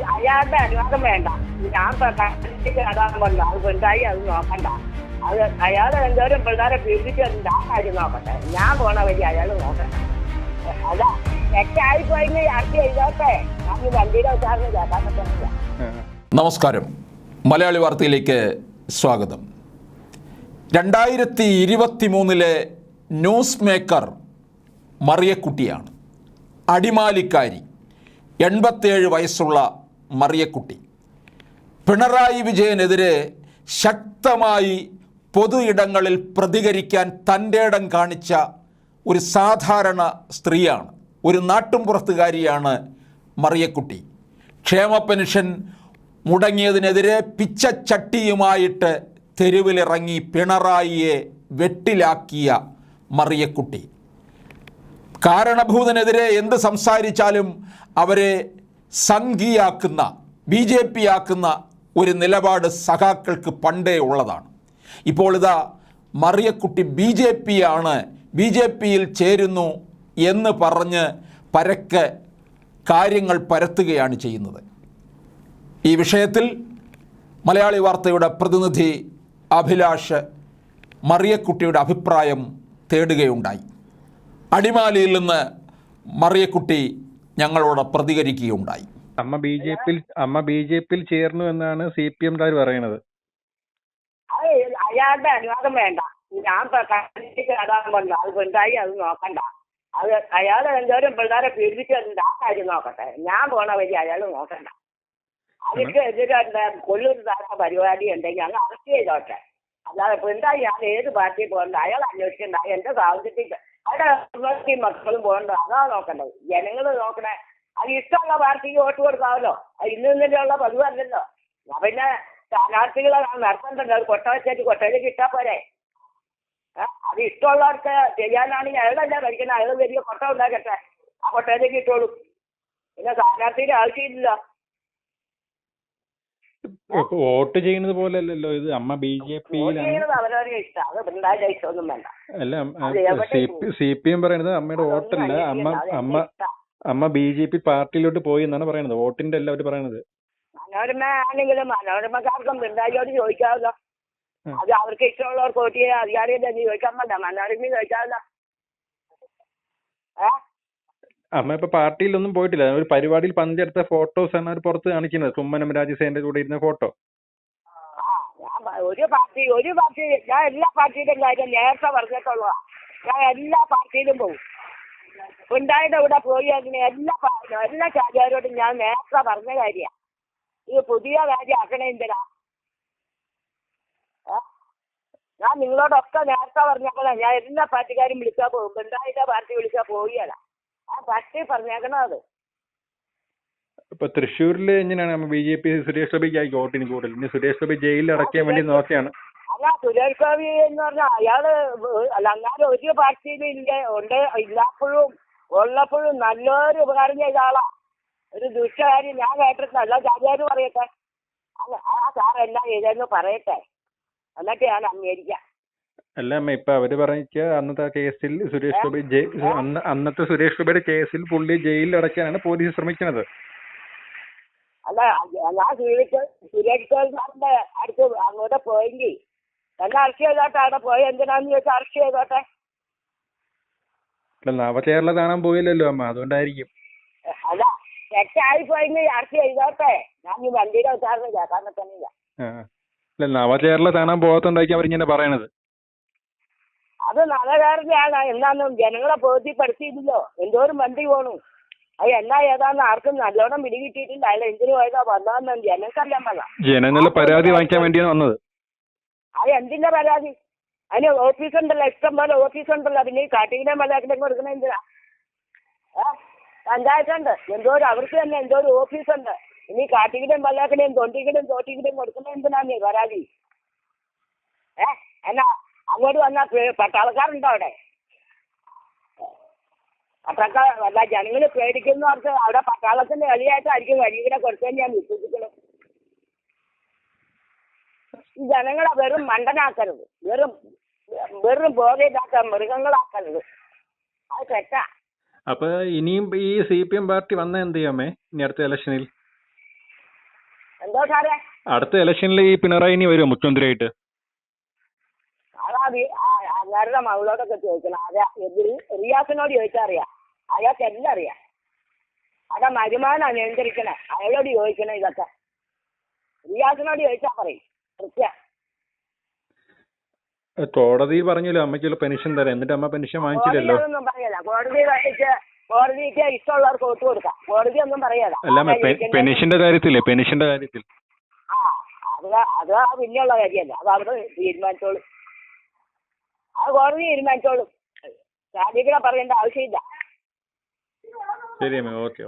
അയാളുടെ അനുവാദം വേണ്ട. ഞാൻ അതാണ് പറഞ്ഞത് അത് പെണ്ണായി അത് നോക്കണ്ട. അത് അയാൾ എന്തോരം പിള്ളേരെ പീഡിപ്പിച്ചു ആ കാര്യം നോക്കട്ടെ. ഞാൻ പോണ വഴി അയാൾ നോക്കട്ടെ. അതാ തെറ്റായി പോയെങ്കിൽ യാത്ര ചെയ്തോട്ടെ ഞാൻ വണ്ടിയുടെ ഉദാഹരണം കേൾക്കാൻ പറ്റുന്നില്ല. നമസ്കാരം. മലയാളി വാർത്തയിലേക്ക് സ്വാഗതം. രണ്ടായിരത്തി ഇരുപത്തി മൂന്നിലെ ന്യൂസ് മേക്കർ മറിയക്കുട്ടിയാണ്. അടിമാലിക്കാരി. എൺപത്തേഴ് വയസ്സുള്ള മറിയക്കുട്ടി. പിണറായി വിജയനെതിരെ ശക്തമായി പൊതു ഇടങ്ങളിൽ പ്രതികരിക്കാൻ തന്റെ ഇടം കാണിച്ച ഒരു സാധാരണ സ്ത്രീയാണ് ഒരു നാട്ടുംപുറത്തുകാരിയാണ് മറിയക്കുട്ടി. ക്ഷേമ പെൻഷൻ മുടങ്ങിയതിനെതിരെ പിച്ചച്ചട്ടിയുമായിട്ട് തെരുവിലിറങ്ങി പിണറായിയെ വെട്ടിലാക്കിയ മറിയക്കുട്ടി. കാരണഭൂതനെതിരെ എന്ത് സംസാരിച്ചാലും അവരെ സംഘിയാക്കുന്ന ബി ജെ പി ആക്കുന്ന ഒരു നിലപാട് സഖാക്കൾക്ക് പണ്ടേ ഉള്ളതാണ്. ഇപ്പോൾ ഇതാ മറിയക്കുട്ടി ബി ജെ പി ആണ് ബി ജെ പിയിൽ ചേരുന്നു എന്ന് പറഞ്ഞ് പരക്കെ കാര്യങ്ങൾ പരത്തുകയാണ് ചെയ്യുന്നത്. ഈ വിഷയത്തിൽ മലയാളി വാർത്തയുടെ പ്രതിനിധി അഭിലാഷ് മറിയക്കുട്ടിയുടെ അഭിപ്രായം തേടുകയുണ്ടായി. അടിമാലിയിൽ നിന്ന് മറിയക്കുട്ടി ഞങ്ങളോട് പ്രതികരിക്കുകയുണ്ടായി. അമ്മ ബി ജെ പിയിൽ അമ്മ ബി ജെ പിയിൽ ചേർന്നു എന്നാണ് സി പി എംകാർ പറയുന്നത് അയാളുടെ അനുവാദം വേണ്ട. ഞാൻ പറഞ്ഞത് അത് പെണ്ണായി അത് നോക്കണ്ട. അത് അയാൾ എന്തോരം പിള്ളേരെ പീഡിപ്പിച്ചിട്ടുണ്ട് ആ കാര്യം നോക്കട്ടെ. ഞാൻ പോണ വഴി അയാൾ നോക്കണ്ട. അതിക്ക് എതിരെ കൊല്ലൂർ താത്ത പരിപാടി ഉണ്ടെങ്കിൽ അങ്ങ് അറസ്റ്റ് ചെയ്തോട്ടെ. അല്ലാതെ പെണ്ണായി ഞാൻ ഏത് പാർട്ടിയിൽ പോകണ്ട അയാൾ അന്വേഷിക്കണ്ട എന്റെ സാഹചര്യത്തിൽ അവിടെ ഈ മക്കളും പോകണ്ട. അതാ നോക്കണ്ടത്. ജനങ്ങൾ നോക്കണേ. അത് ഇഷ്ടമുള്ള പാർട്ടിക്ക് വോട്ട് കൊടുക്കാമല്ലോ. അത് ഇന്ന് ഇന്നലെയുള്ള പതിവല്ലല്ലോ. പിന്നെ സ്ഥാനാർത്ഥികളെ നടത്തണ്ടല്ലോ അത് കൊട്ട വെച്ചിട്ട് കൊട്ടയിൽ കിട്ടാ പോരെ? അത് ഇഷ്ടമുള്ളവർക്ക് ചെയ്യാനാണെങ്കിൽ അയാളല്ല ഭരിക്കണം. അയാൾ വലിയ കൊട്ട ഉണ്ടാക്കട്ടെ. ആ കൊട്ടയിലേക്ക് ഇട്ടോളൂ. പിന്നെ സ്ഥാനാർത്ഥിയുടെ ആവശ്യമില്ലല്ലോ. ഇപ്പൊ വോട്ട് ചെയ്യുന്നത് പോലെ അല്ലല്ലോ ഇത്. അമ്മ ബി ജെ പി അല്ല സി പി എം പറയുന്നത് അമ്മയുടെ വോട്ടല്ല. അമ്മ അമ്മ അമ്മ ബി ജെ പി പാർട്ടിയിലോട്ട് പോയി എന്നാണ് പറയുന്നത് വോട്ടിന്റെ അല്ല അവർ പറയുന്നത് മനോരമ ആണെങ്കിലും മനോരമക്കാർക്കും പിണറായിയോട് ചോദിക്കാമല്ലോ. അത് അവർക്ക് ഇഷ്ടമുള്ളവർക്ക് വോട്ട് ചെയ്യാൻ അധികാരിയല്ലേ ചോദിക്കാൻ വേണ്ട. മനോരമ ചോദിക്കാമല്ലോ. ഏ? അമ്മ ഇപ്പൊ പാർട്ടിയിലൊന്നും പോയിട്ടില്ല. ഒരു പരിപാടിയിൽ പങ്കെടുത്ത ഫോട്ടോസ് ആണ് അവർ പുറത്ത് കാണിക്കുന്നത്. കുമ്മനം രാജസേന്റെ കൂടെ ഇരുന്ന ഫോട്ടോ. ഒരു പാർട്ടി ഒരു പാർട്ടി ഞാൻ എല്ലാ പാർട്ടിയിലും കാര്യം നേരത്തെ പറഞ്ഞിട്ടുള്ളതാ. ഞാൻ എല്ലാ പാർട്ടിയിലും പോകും ഉണ്ടായത് ഇവിടെ പോയി അങ്ങനെ എല്ലാ എല്ലാ ചാചാരോടും ഞാൻ നേരത്തെ പറഞ്ഞ കാര്യ. ഇത് പുതിയ കാര്യം ആക്കണേ? ഞാൻ നിങ്ങളോടൊക്കെ നേരത്തെ പറഞ്ഞപ്പോഴാണ് ഞാൻ എല്ലാ പാർട്ടിക്കാരും വിളിക്കാൻ പോകും. പിണ്ടായുടെ പാർട്ടി വിളിക്കാൻ പോവുകയല്ല ആ പാർട്ടി പറഞ്ഞേക്കണം അത്? ഇപ്പൊ തൃശ്ശൂരിൽ എങ്ങനെയാണ് ബി ജെ പി സുരേഷ് ഗോപിക്ക് വോട്ടിന് കൂടുതൽ. ഇനി സുരേഷ് ഗോപി ജയിലിൽ അടയ്ക്കാൻ വേണ്ടി നോക്കിയാണ് അല്ല സുരേഷ് ഗോപി എന്ന് പറഞ്ഞാൽ അയാൾ അല്ല അങ്ങനെ ഒരു പാർട്ടിയിലും ഇല്ല ഉണ്ട് ഇല്ലാപ്പോഴും ഉള്ളപ്പോഴും നല്ലൊരു ഉപകാരം ചെയ്ത ആളാ. ഒരു ദുഷ്ടകാരി ഞാൻ കേട്ടിട്ടില്ല അല്ല ചാരിയാര് പറയട്ടെ. അല്ല ആ സാർ എല്ലാം ചെയ്തെന്ന് പറയട്ടെ. എന്നിട്ട് ഞാൻ അംഗീകരിക്കാം. അല്ല അമ്മ ഇപ്പൊ അവർ പറഞ്ഞ അന്നത്തെ കേസിൽ സുരേഷ് ഗോപി അന്ന് അന്നത്തെ സുരേഷ് ഗോപിയുടെ കേസിൽ പുള്ളി ജയിലിൽ അടയ്ക്കാനാണ് പോലീസ് ശ്രമിക്കുന്നത് അല്ല ഞാൻ സുരേഷ് സുരേഷ് ഗോപി സാറിന്റെ അടുത്ത് അങ്ങോട്ട് പോയെങ്കിൽ എന്നെ അറസ്റ്റ് ചെയ്തോട്ടെ അവിടെ പോയി എന്തിനാന്ന് ചോദിച്ചാൽ അറസ്റ്റ് ചെയ്തോട്ടെ? അല്ല നവകേരള കാണാൻ പോയില്ലല്ലോ അമ്മ അതുകൊണ്ടായിരിക്കും. അല്ല തെറ്റായി പോയെങ്കിൽ അറസ്റ്റ് ചെയ്തോട്ടെ. ഞാൻ ഈ വണ്ടിയുടെ ഉദാഹരണം കേൾക്കാൻ പറ്റുന്നില്ല. അല്ല നവകേരള കാണാൻ പോകത്തുണ്ടായിരിക്കും അവരിങ്ങനെ പറയണത്. അത് നല്ലകാരനെയാണ് എന്നാന്നും ജനങ്ങളെ ബോധ്യപ്പെടുത്തിയില്ലല്ലോ. എന്തോരം വണ്ടി പോണു. അത് എന്നാ ഏതാന്ന് ആർക്കും നല്ലോണം പിടികിട്ടിയിട്ടില്ല. അയാൾ എന്തിനു പോയതാ വന്നതെന്ന് ജനങ്ങൾക്കറിയാൻ വന്ന. ജനങ്ങളുടെ പരാതി വാങ്ങിക്കാൻ വേണ്ടിയാണ് വന്നത്. അത് എന്തിന്റെ പരാതി? അതിന് ഓഫീസ് ഉണ്ടല്ലോ ഇഷ്ടം പോലെ ഓഫീസുണ്ടല്ലോ. പിന്നെ ഈ കാട്ടിക്കിനെ മലയാക്കിനെ കൊടുക്കണ എന്തിനാ? പഞ്ചായത്തുണ്ട്. എന്തോരം അവർക്ക് തന്നെ എന്തോരം ഓഫീസുണ്ട്. ഇനി കാട്ടിക്കിടെയും പല്ലാക്കിടെയും തൊണ്ടിക്കിടെയും തോട്ടിക്കിടെയും കൊടുക്കണ എന്തിനാന്നേ പരാതി? ഏ? എന്നാ അങ്ങോട്ട് വന്നാൽ പട്ടാളക്കാരുണ്ടോ അവിടെ? പട്ടാളക്കാർ അല്ല ജനങ്ങൾ പേടിക്കുന്നവർക്ക് അവിടെ പട്ടാളത്തിന്റെ കളിയായിട്ടായിരിക്കും വഴിയിലെ കൊടുത്തതെന്ന് ഞാൻ വിശ്വസിക്കണം. ഈ ജനങ്ങളെ വെറും മണ്ടനാക്കരുത്. വെറും വെറും ബോധയില്ലാത്ത മൃഗങ്ങളാക്കരുത്. അത് തെറ്റാ. അപ്പൊ ഇനിയും ഈ സി പി എം പാർട്ടി വന്ന എന്ത് ചെയ്യാമേ ഇനി അടുത്ത ഇലക്ഷനിൽ? എന്തോ സാറേ? അടുത്ത ഇലക്ഷനിൽ ഈ പിണറായി ഇനി വരുമോ മുഖ്യമന്ത്രിയായിട്ട്? അതാ വി- ആ- മകളോടൊക്കെ ചോദിക്കണം. അതെ റിയാസിനോട് ചോദിച്ചാൽ അറിയാം. അയാൾക്ക് എല്ലാം അറിയാം. അതെ മരുമാനാ നിയന്ത്രിക്കണേ. അയാളോട് ചോദിക്കണേ ഇതൊക്കെ. റിയാസിനോട് ചോദിച്ചാൽ പറയും. കൃത്യം. കോടതി പറഞ്ഞല്ലോ അമ്മയ്ക്ക് പെൻഷൻ തരാം എന്നിട്ട് അമ്മ പെൻഷൻ വാങ്ങിച്ചില്ലല്ലോ? കോടതി കോടതിക്ക് ഇഷ്ടമുള്ളവർക്ക് വോട്ട് കൊടുക്കാം. കോടതി ഒന്നും പറയല അല്ല പെൻഷന്റെ കാര്യത്തില്ലേ പെൻഷന്റെ കാര്യത്തിൽ ആ അത് അത് പിന്നെയുള്ള കാര്യമല്ല. അത് അവിടെ തീരുമാനിച്ചോളും. അത് കോടതി തീരുമാനിച്ചോളും. രാജികളെ പറയേണ്ട ആവശ്യമില്ല. ശരി അമ്മ ഓക്കെ.